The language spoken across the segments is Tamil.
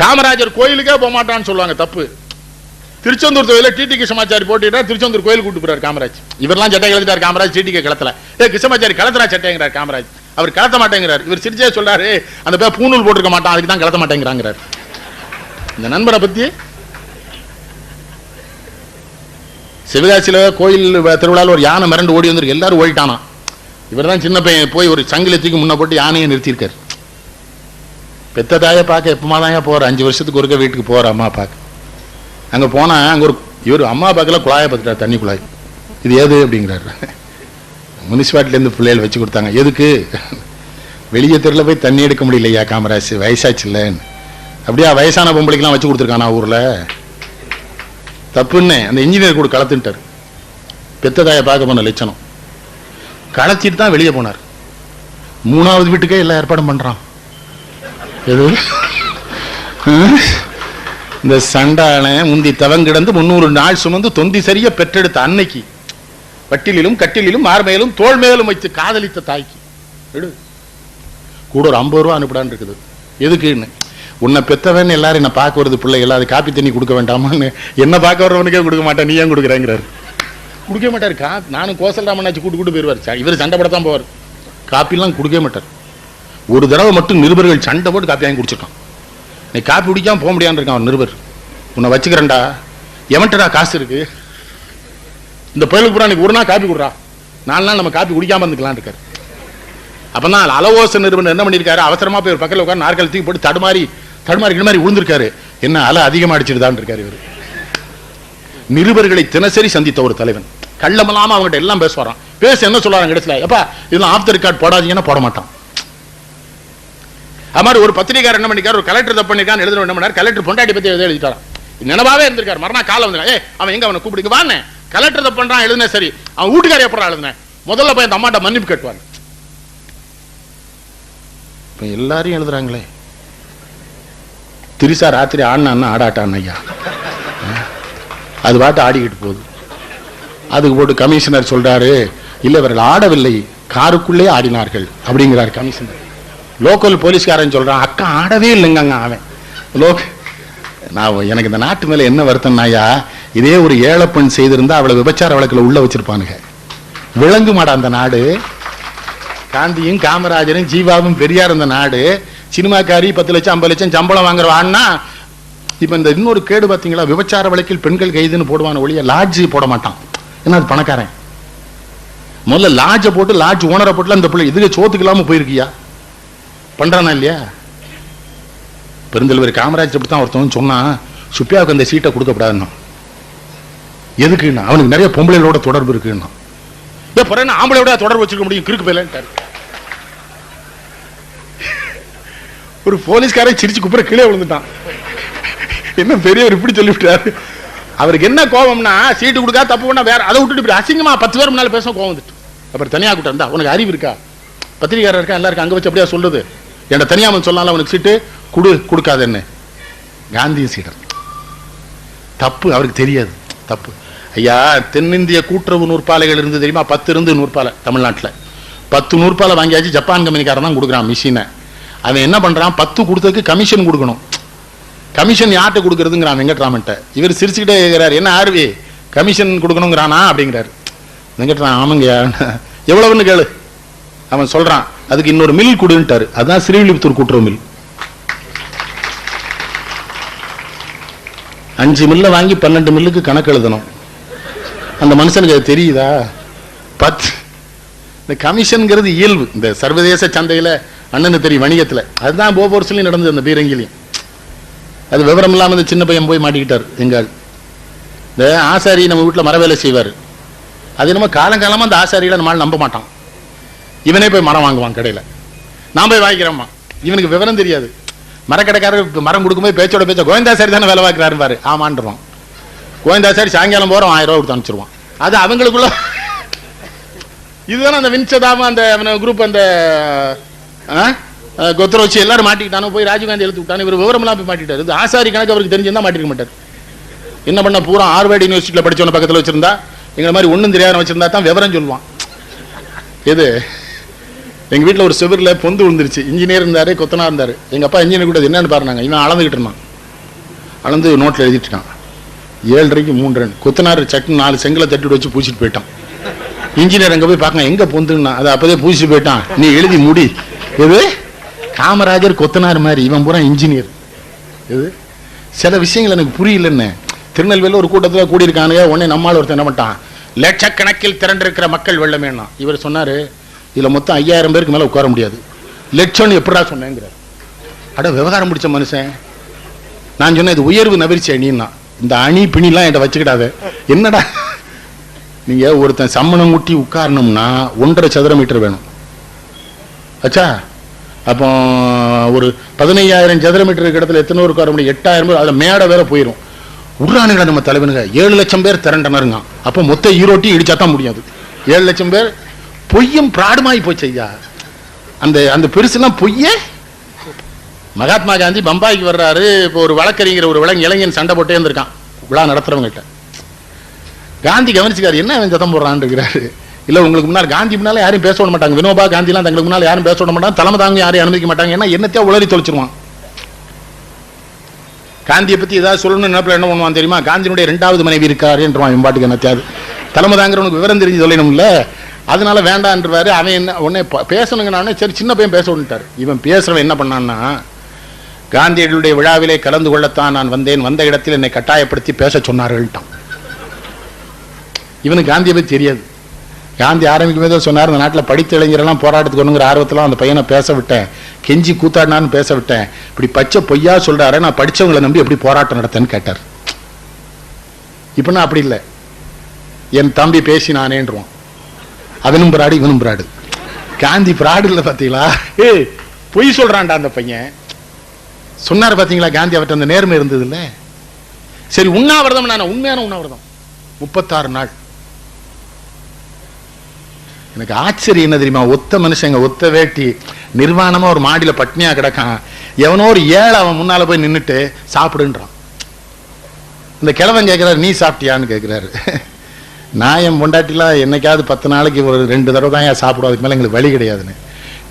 காமராஜர் கோயிலுக்கே போக மாட்டான்னு சொல்லுவாங்க தப்பு. திருச்செந்தூர் தொகுதியில டிடி கிருஷ்ணமாச்சாரி போட்டிட்டா திருச்செந்தூர் கோயில் கூட்டு போறாரு காமராஜ். இவரெல்லாம் சட்டை கலந்துட்டார் காமராஜ் டிடிக்கு களத்துல. ஏ கிருஷ்ணமாச்சாரி களத்துறா சட்டைங்கிறார் காமராஜ். அவர் கலத்த மாட்டேங்கிறார். இவர் சிரிச்சே சொல்றாரு அந்த பேர் பூணூல் போட்டிருக்க மாட்டான் அதுக்கு தான் கலத்த மாட்டேங்கிறாங்கிறார். இந்த நண்பரை பத்தி சிவகாசியில கோயில் திருவிழாவில் ஒரு யானை மிரண்டு ஓடி வந்திருக்கு. எல்லாரும் ஓடிட்டானா? இவர் தான் சின்ன பையன் போய் ஒரு சங்கிலத்துக்கு முன்ன போட்டு யானையை நிறுத்தியிருக்காரு. பெத்த தாயை பார்க்க எப்பமா தாங்க போற? அஞ்சு வருஷத்துக்கு ஒருக்க வீட்டுக்கு போகிற அம்மா பார்க்க அங்க போனா அங்க ஒரு இவர் அம்மா பார்க்கல குழாயை பார்த்துட்டார் தண்ணி குழாய். இது ஏது அப்படிங்கிறாரு. முனிசிபாலிட்டிலேருந்து பிள்ளைகள் வச்சு கொடுத்தாங்க. எதுக்கு? வெளியே தெருல போய் தண்ணி எடுக்க முடியலையா காமராஜ்? வயசாச்சுல்ல அப்படியா வயசான பொம்பளைக்கெல்லாம் வச்சு கொடுத்துருக்கானா ஊர்ல? தப்புன்னு அந்த இன்ஜினியர் கூட கலத்துட்டார் பெத்த தாயை பார்க்க போன லட்சணம். களைச்சிட்டு தான் வெளியே போனார். மூணாவது வீட்டுக்கே எல்லா ஏற்பாடும் பண்றான். எது? இந்த சண்டான முந்தி தவங்கிடந்து முன்னூறு நாள் சுமந்து தொந்தி சரிய பெற்றெடுத்த அன்னைக்கு வட்டிலும் கட்டிலிலும் மார்மையிலும் தோள் மேலும் வைத்து காதலித்த தாய்க்கு. எடு. கூட ஒரு ஐம்பது ரூபா அனுப்பிடான்னு இருக்குது. எதுக்குன்னு? உன்னை பெத்தவன் எல்லாரும் என்ன பார்க்க வருது பிள்ளைகள் அது காப்பி தண்ணி கொடுக்க வேண்டாமான்னு. என்ன பார்க்க வர்றவனுக்கே கொடுக்க மாட்டேன் நீ ஏன் கொடுக்குறேங்கிறாரு. கொடுக்க மாட்டார். கா நானும் கோசல் ராமனாச்சு கூட்டு கூட்டு போயிடுவார் இவர் சண்டை படத்தான் போவார். காப்பிலாம் கொடுக்க மாட்டார். ஒரு தடவை மட்டும் நிருபர்கள் சண்டை போட்டு காப்பி வாங்கி குடிச்சிருக்கான். நீ காப்பி குடிக்காம போக முடியான்னு இருக்கான் அவன் நிருபர். உன்னை வச்சுக்கிறேன்டா. எவன்ட்டடா காசு இருக்கு? இந்த பயலுக்கு பூரா ஒரு நாள் காப்பி கொடுறா. நாலு நாள் நம்ம காப்பி குடிக்காம இருந்துக்கலாம் இருக்காரு. அப்பதான் அலவோச நிறுவனம் என்ன பண்ணியிருக்காரு? அவசரமா போய் ஒரு பக்கத்தில் உட்காந்து நாற்காலி தூக்கி போட்டு தடுமாறி தடுமாறி கிடுமாறி விழுந்திருக்காரு என்ன அலை அதிகமா அடிச்சிருதான்னு இருக்காரு இவர். நிருபர்களை தினசரி சந்தித்த ஒரு தலைவன். கள்ளமில்லாமல் அவங்ககிட்ட எல்லாம் பேசுவாரான் பேச என்ன சொல்லுவாங்க இடத்துல? எப்பா இதெல்லாம் ஆஃப் கார்டு போடாதீங்கன்னா போட மாட்டான். அது மாதிரி ஒரு பத்திரிகார் என்ன பண்ணிக்கார் ஒரு கலெக்டர் தப்பு பண்ணிருக்கான்னு எழுத என்ன பண்ணார்? கலெக்டர் பொண்டாட்டி பத்தி எழுதி எழுதிட்டாராம். நினைவாவே இருந்திருக்காரு. மறுநாள் காலம் வந்து ஏ அவன் எங்க அவனை கூப்பிடுங்க வாண்ணே. கலெக்டர் தப்பு பண்றான் எழுதுனே சரி. அவன் வீட்டுக்காரி எப்படா எழுதுனேன் முதல்ல போய் அந்த அம்மாட்ட மன்னிப்பு கேட்டுவாங்க இப்ப எல்லாரையும் எழுதுறாங்களே. திரிசா ராத்திரி ஆடினான்னா ஆடாட்டான் ஐயா அது பாட்டு ஆடிக்கிட்டு போகுது. அதுக்கு போட்டு கமிஷனர் சொல்றாரு இல்லை இவர்கள் ஆடவில்லை. காருக்குள்ளே ஆடினார்கள். அப்படிங்கிறார் கமிஷனர் லோக்கல் போலீஸ்காரன் சொல்றான் அக்கா ஆடவே இல்லைங்க அங்க அவன். லோக் நான் எனக்கு இந்த நாட்டு மேல என்ன வருத்தம்னாயா இதே ஒரு ஏழப்பெண் செய்திருந்தா அவளை விபச்சார வழக்குல உள்ள வச்சிருப்பானுங்க. விளங்கு மாடா அந்த நாடு. காந்தியும் காமராஜரும் ஜீவாவும் பெரியார் இந்த நாடு. சினிமாக்காரி பத்து லட்சம் ஐம்பது லட்சம் சம்பளம் வாங்குற ஆனா இப்ப இந்த இன்னொரு கேடு பாத்தீங்களா? விபச்சார வழக்கில் பெண்கள் கைதுன்னு போடுவான ஒழிய லாட்ஜ் போட மாட்டான். ஏன்னா அது பணக்காரன்? முதல்ல லாட்ஜை போட்டு லாட்ஜ் ஓனரை போட்டுல அந்த பிள்ளை இதுக்கு சோத்துக்கு இல்லாம போயிருக்கியா? பண்றானா இல்லையா? பெருந்தலைவர் காமராஜ் அப்படித்தான் ஒருத்தவன் சொன்னான் சுப்பியாவுக்கு அந்த சீட்டை கொடுக்கப்படாதுன்னா எதுக்குன்னா அவனுக்கு நிறைய பொம்பளைகளோட தொடர்பு இருக்குன்னா. ஏ பிறகு ஆம்பளையோட தொடர்பு வச்சிருக்க முடியும் கிறுக்கு போயிலன்ட்டாரு ஒரு போலீஸ்காரன் சிரிச்சு குப்புற கீழே விழுந்துட்டான். என்ன பெரியவர் இப்படி சொல்லிவிட்டார் அவருக்கு என்ன கோபம்னா சீட்டு கொடுக்கா தப்பு பண்ணா வேற அதை விட்டுட்டு இப்படி அசிங்கமா பத்து பேர் முன்னால பேச கோவம் வந்துட்டு. அப்புறம் தனியா கூட்டம் இருந்தா உனக்கு அறிவு இருக்கா? பத்திரிகாரர் இருக்கா எல்லாருக்கும் அங்க வச்சு அப்படியா சொல்றது? என்ன தனியா வந்து அவனுக்கு சீட்டு குடு என்ன காந்தியின் சீடர். தப்பு அவருக்கு தெரியாது. தப்பு. ஐயா தென்னிந்திய கூட்டுறவு நூற்பாலைகள் இருந்து தெரியுமா? பத்து இருந்து நூற்பாலை தமிழ்நாட்டில். பத்து நூற்பாலை வாங்கியாச்சு. ஜப்பான் கம்பெனிக்காரன் தான் கொடுக்குறான் மிஷினை. அவன் என்ன பண்றான்? பத்து கொடுத்ததுக்கு கமிஷன் கொடுக்கணும். கமிஷன் யார்கிட்ட கொடுக்குறதுங்கிறான் வெங்கட்ராமன்ட்ட. இவர் சிரிச்சுக்கிட்டே கேட்கிறாரு என்ன ஆர்வி? கமிஷன் கொடுக்கணுங்கிறானா? அப்படிங்கிறாரு. வெங்கட்ராமன் ஆமாங்க எவ்வளவுன்னு கேளு. அவன் சொல்றான் அதுக்கு இன்னொரு மில் கொடுன்ட்டாரு. அதுதான் ஸ்ரீவில்லிபுத்தூர் கூட்டுறவு மில். அஞ்சு மில்ல வாங்கி பன்னெண்டு மில்லுக்கு கணக்கு எழுதணும். அந்த மனுஷனுக்கு அது தெரியுதா? பத்து இந்த கமிஷன்ங்கிறது இயல்பு. இந்த சர்வதேச சந்தையில அண்ணனு தெரியும் வணிகத்துல. அதுதான் போபோர்ஸ்லயும் நடந்தது அந்த பீரங்கிலையும். அது விவரம் இல்லாம இந்த சின்ன பையன் போய் மாட்டிக்கிட்டார் எங்கால் இந்த ஆசாரி நம்ம வீட்டில் மரவேலை செய்வார். அது என்னமோ காலங்காலமாக அந்த ஆசாரியில நம்மளால் நம்ப மாட்டான். இவனே போய் மரம் வாங்குவான் கடையில. நான் போய் வாங்கிக்கிறேம்மா. இவனுக்கு விவரம் தெரியாது. மரக்கடைக்காரர் மரம் கொடுக்கும்போது பேச்சோட பேச்ச கோவிந்தாசாரி தானே வேலை பார்க்குறாரு பாரு. ஆமான்றோம் கோவிந்தாசாரி சாயங்காலம் போறோம் ஆயிரம் ரூபா கொடுத்து அனுப்பிச்சிருவான். அது அவங்களுக்குள்ள இதுதானே அந்த வின்சதாம அந்த குரூப் அந்த ஆ? வச்சு எல்லாரும் மாட்டிக்கிட்டானோ போய் ராஜீவ்காந்தி எழுத்து விட்டானு இவர் விவரம்லாம் போய் மாட்டிட்டாரு. இது ஆசாரி கணக்கு அவருக்கு தெரிஞ்சிருந்தா மாட்டிருக்க மாட்டார். என்ன பண்ண பூரா ஆர்வேர்டு யூனிவர்சிட்டியில் படித்தவன பக்கத்தில் வச்சிருந்தா எங்களை மாதிரி ஒன்றும் தெரியாத வச்சிருந்தா தான் விவரம் சொல்லுவான். எது? எங்க வீட்டில் ஒரு செவரில் பொந்து விழுந்துருச்சு. இன்ஜினியர் இருந்தார் கொத்தனா இருந்தார். எங்க அப்பா இன்ஜினியர் கூட என்னன்னு பாருனாங்க. இவன் அளந்துகிட்டு இருந்தான். அளந்து நோட்டில் எழுதிட்டுட்டான் ஏழரைக்கு மூன்று ரன் கொத்தனார் சட்டுன்னு நாலு செங்கலை தட்டிட்டு வச்சு பூச்சிட்டு போயிட்டான். இன்ஜினியர் அங்கே போய் பார்க்கலாம் எங்க பொந்துன்னா? அதை அப்போதே பூச்சிட்டு போயிட்டான். நீ எழுதி முடி. எது? காமராஜர் கொத்தனார் மாதிரி. இவன் பூரா இன்ஜினியர் எது? சில விஷயங்கள் எனக்கு புரியலன்னு. திருநெல்வேலியில் ஒரு கூட்டத்தில் கூடியிருக்கானுங்க. உடனே நம்மால் ஒருத்தன் என்ன பண்ணிட்டான்? லட்சக்கணக்கில் திரண்டிருக்கிற மக்கள் வெள்ளமேனா இவர் சொன்னாரு இதுல மொத்தம் ஐயாயிரம் பேருக்கு மேல உட்கார முடியாது. லட்சம்னு எப்படா சொன்னேங்கிறார் அட விவகாரம் பிடிச்ச மனுஷன். நான் சொன்னேன் இது உயர்வு நவிர்ச்சி அணின்னா. இந்த அணி பிணிலாம் என்கிட்ட வச்சுக்கிடாத. என்னடா? நீங்க ஒருத்தன் சம்மணம் ஊட்டி உட்காரணும்னா ஒன்றரை சதுர மீட்டர் வேணும். அச்சா அப்போ ஒரு பதினையாயிரம் சதுர மீட்டர் இடத்துல எத்தனை பேர் உட்கார முடியும்? எட்டாயிரம் பேர் அதில் மேடை வேற போயிடும் உட்றானுங்க நம்ம தலைவனுங்க. ஏழு லட்சம் பேர் திரண்டனருங்க. அப்போ மொத்த ஈரோட்டி இடிச்சா தான் முடியாது ஏழு லட்சம் பேர் பொய்யும் பிராடுமாய் போச்சு ஐயா. அந்த அந்த பெருசுலாம் பொய்யே? மகாத்மா காந்தி பம்பாய்க்கு வர்றாரு. இப்போ ஒரு வழக்கறிஞர் ஒரு விலங்கு இளைஞன் சண்டை போட்டே இருந்திருக்கான். விழா நடத்துறவங்ககிட்ட. காந்தி கவனிச்சுக்காரு என்ன அவன் சத்தம் போடுறான்னு இருக்கிறாரு? இல்ல உங்களுக்கு முன்னால் காந்தி முன்னால யாரும் பேச விட மாட்டாங்க. வினோபா காந்திலாம் தங்களுக்கு முன்னால் யாரும் பேச விட மாட்டாங்க. தலைமை தாங்க யாரையும் அனுமதிக்க மாட்டாங்க. ஏன்னா என்னத்தையா உளறி தொலைச்சிருவான். காந்தியை பத்தி ஏதாவது சொல்லணும்னு நினைப்பில் என்ன பண்ணுவான் தெரியுமா? காந்தியினுடைய ரெண்டாவது மனைவி இருக்காருன்றான் என்றுவான் பாட்டுக்கு என்னத்தையாவது. தலைமை தாங்கிறவனுக்கு விவரம் தெரிஞ்சு சொல்லணும்ல. அதனால வேண்டான்றவாரு அவன் என்ன உடனே பேசணுங்கனானே சரி சின்ன பையன் பேச விட்டார் இவன் பேசுறவன் என்ன பண்ணான்னா காந்தியடிகளுடைய விழாவிலே கலந்து கொள்ளத்தான் நான் வந்தேன். வந்த இடத்தில் என்னை கட்டாயப்படுத்தி பேச சொன்னார்கள்ட்டான். இவனுக்கு காந்தியை பற்றி தெரியாது. காந்தி ஆரம்பிக்கும் போதே சொன்னார் இந்த நாட்டில் படித்த இளைஞரெல்லாம் போராட்டத்துக்கு ஒன்றுங்கிற ஆர்வத்தில் அந்த பையனை பேச விட்டேன். கெஞ்சி கூத்தாடினான்னு பேச விட்டேன். இப்படி பச்சை பொய்யா சொல்றாரு நான் படித்தவங்களை நம்பி எப்படி போராட்டம் நடத்தேன்னு கேட்டார். இப்ப நான் அப்படி இல்லை. என் தம்பி பேசினானேன்றுவான். அவனும் பிராடு இவனும் பிராடு. காந்தி பிராடு இல்லை பார்த்தீங்களா ஏய் பொய் சொல்றான்டா அந்த பையன். சொன்னார் பாத்தீங்களா காந்தி அவர்கிட்ட அந்த நேர்மை இருந்தது இல்ல சரி உண்ணாவிரதம் நான் உண்மையான உண்ணாவிரதம். முப்பத்தாறு நாள். எனக்கு ஆச்சரியம் என்ன தெரியுமா? ஒத்த மனுஷங்க ஒத்த வேட்டி நிர்வாணமா ஒரு மாடியில பட்னியா கிடக்கான். எவனோ ஒரு ஏழை அவன் முன்னால போய் நின்னுட்டு சாப்பிடுன்றான். இந்த கிழவன் கேட்கிறாரு நீ சாப்பிட்டியான்னு கேட்கிறாரு நான் என் பொண்டாட்டிலாம் என்னைக்காவது பத்து நாளைக்கு ஒரு ரெண்டு தடவை தான் ஏன் சாப்பிடும்? அதுக்கு மேல எங்களுக்கு வழி கிடையாதுன்னு.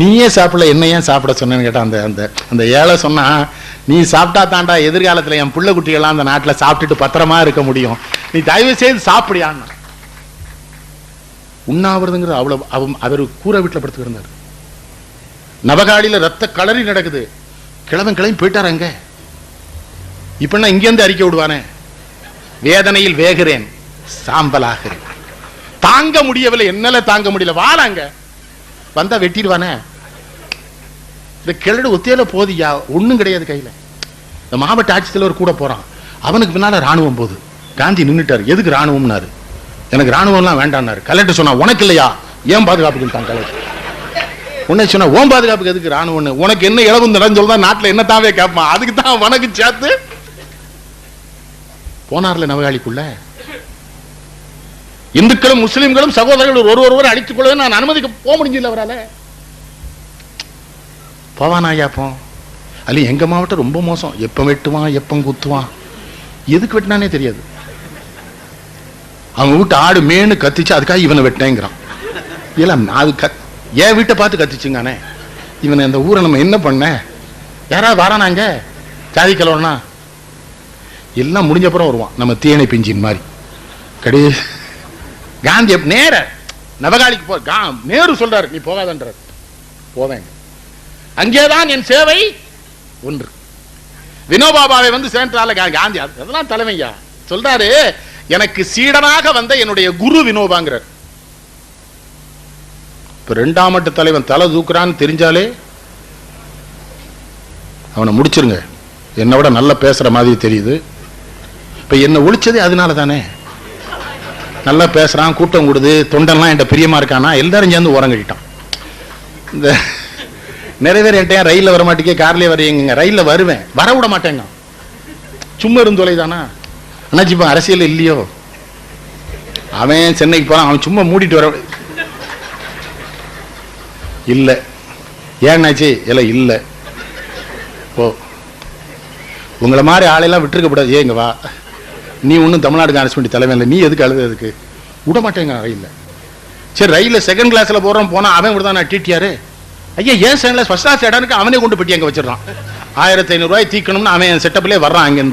நீயே சாப்பிடல என்ன ஏன் சாப்பிட சொன்னேன்னு கேட்டா அந்த அந்த அந்த ஏழை சொன்னா நீ சாப்பிட்டா தாண்டா எதிர்காலத்துல என் புள்ள குட்டிகள்லாம் அந்த நாட்டுல சாப்பிட்டுட்டு பத்திரமா இருக்க முடியும். நீ தயவு செய்து சாப்பிடியான்னு. உண்ணாவிரதுங்கிறது அவ்வளவு அவன் அவர் கூரை வீட்டில் படுத்து இருந்தார். ரத்த களரி நடக்குது. கிழவன் கிளம்பி போயிட்டார் அங்கே. இப்போ நான் இங்கேருந்து அறிக்கை விடுவானே? வேதனையில் வேகிறேன். சாம்பலாக தாங்க முடியவில்லை. என்னால தாங்க முடியல. வாழாங்க வந்தா வெட்டிடுவானே. இந்த கிழடு ஒத்தையில போதியா? ஒண்ணும் கிடையாது கையில. இந்த மாவட்ட ஆட்சித்தலைவர் கூட போறான். அவனுக்கு பின்னால ராணுவம் போகுது. காந்தி நின்னுட்டாரு. எதுக்கு ராணுவம்னாரு? எனக்கு ராணுவம்லாம் வேண்டாம்னாரு. கலெக்டர் சொன்னா உனக்கு இல்லையா? ஏன் பாதுகாப்புக்கு தான் கலெக்டர்? உன்னை சொன்னா ஓம் பாதுகாப்புக்கு எதுக்கு ராணுவம்னு? உனக்கு என்ன இளவு நடந்து சொல்றா? நாட்டுல என்ன தாவே கேட்பான் அதுக்கு தான் உனக்கு சேர்த்து. போனார்ல நவகாளிக்குள்ள? இந்துக்களும் முஸ்லிம்களும் சகோதரர்கள் ஒரு ஒருவர் அடித்துக் கொள்ளவே நான் அனுமதிக்க போக முடிஞ்சில்ல அவரால. போவானாயா போ. அல்ல எங்க மாவட்டம் ரொம்ப மோசம். எப்ப வெட்டுவான் எப்ப குத்துவான் எதுக்கு வெட்டினானே தெரியாது. அவங்க வீட்டு ஆடு மேனு கத்திச்சு அதுக்காக இவனை வெட்டேங்கிறான் இல்ல அது கத் என் வீட்டை பார்த்து கத்திச்சுங்கானே. இவனை இந்த ஊரை நம்ம என்ன பண்ண? யாராவது வரானாங்க ஜாதி கலவனா எல்லாம் முடிஞ்ச அப்புறம் வருவான். நம்ம தேனை பிஞ்சின் மாதிரி. கடையே காந்தி நேர நவகாலிக்கு போ கா நேரு சொல்றாரு நீ போகாதன்றார். போவேங்க அங்கேதான் என் சேவை ஒன்று. வினோபாபாவை வந்து சேர்ந்தால காந்தி அதெல்லாம் தலைமையா? சொல்றாரு எனக்கு சீடனாக வந்த என்னுடைய குரு வினோபாங்கிறார். இப்ப ரெண்டாம் மட்டு தலைவன் தலை தூக்குறான்னு தெரிஞ்சாலே அவனை முடிச்சிருங்க. என்னை விட நல்லா பேசுற மாதிரி தெரியுது. இப்ப என்ன ஒழிச்சதே அதனால தானே நல்லா பேசுறான் கூட்டம் கொடுது தொண்டெல்லாம் என்கிட்ட பிரியமாக இருக்கானா எல்லாரும் சேர்ந்து உரங்கட்டிட்டான் இந்த நிறைய பேர் என்கிட்ட ரயில்ல வர மாட்டேங்க கார்லயே வரீங்க ரயில்ல வருவேன். வர விட மாட்டேங்க சும்மா இருந்து தொலைதானா? அண்ணாச்சி இப்போ அரசியல் இல்லையோ? அவன் சென்னைக்கு போகிறான் அவன் சும்மா மூடிட்டு வர இல்ல. ஏன்னாச்சு எல்லாம் இல்ல. ஓ உங்களை மாதிரி ஆளையெல்லாம் விட்டுருக்க கூடாது. ஏங்க வா. நீ ஒன்றும் தமிழ்நாடு காங்கிரஸ் கமிட்டி தலைமை இல்லை. நீ எதுக்கு அழுது விட மாட்டேங்க ரயில்ல சரி ரயில்ல செகண்ட் கிளாஸ்ல போறோம் போனா அவன் விடுதான் நான் டிடிஆர் ஐயா ஏன் செகண்ட் கிளாஸ் ஃபஸ்ட் கிளாஸ் இடம்னு அவனே கொண்டு பெட்டி அங்க வச்சிடறான். ஆயிரத்தி ஐநூறு ரூபாய் தீக்கணும்னு அவன் செட்டப்லேயே வர்றான் அங்கேருந்து.